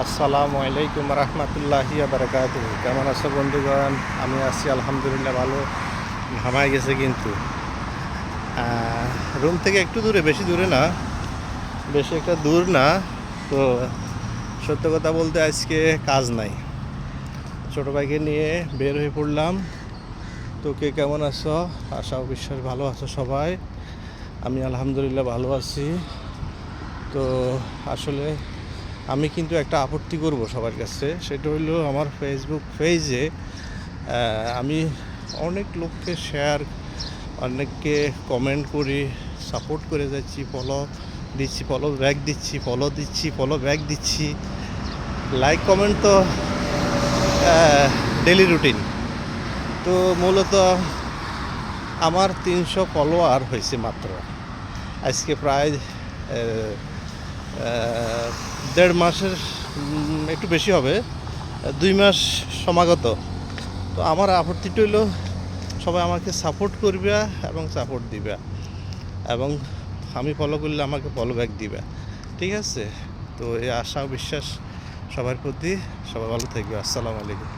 আসসালামু আলাইকুম রহমতুল্লাহি বারকাত কেমন আছো বন্ধুগণ? আমি আছি আলহামদুলিল্লাহ ভালো। ঘামায় গেছে কিন্তু। রুম থেকে একটু দূরে, বেশি দূরে না। বেশি একটা দূর না। তো সত্য কথা বলতে আজকে কাজ নাই। ছোটো ভাইকে নিয়ে বের হয়ে পড়লাম। তো কে কেমন আছো? আশা বিশ্বাস ভালো আছো সবাই। আমি আলহামদুলিল্লাহ ভালো আছি। তো আসলে আমি কিন্তু একটা আপত্তি করব সবার কাছে। সেটা হলো আমার ফেসবুক পেজে আমি অনেক লোককে শেয়ার অনেককে কমেন্ট করি সাপোর্ট করে যাচ্ছি ফলো দিচ্ছি ফলো ব্যাক দিচ্ছি ফলো দিচ্ছি ফলো ব্যাক দিচ্ছি। লাইক কমেন্ট তো ডেলি রুটিন তো মূলত আমার তিনশো ফলোয়ার হয়েছে মাত্র। আজকে প্রায় দেড় মাসের একটু বেশি হবে, দুই মাস সমাগত। তো আমার আপত্তিটা হলো সবাই আমাকে সাপোর্ট করবে এবং সাপোর্ট দিবে। এবং আমি ফলো করলে আমাকে ফলো ব্যাক দিবে। ঠিক আছে? তো এই আশা বিশ্বাস সবার প্রতি। সবাই ভালো থাকবে। আসসালামু আলাইকুম।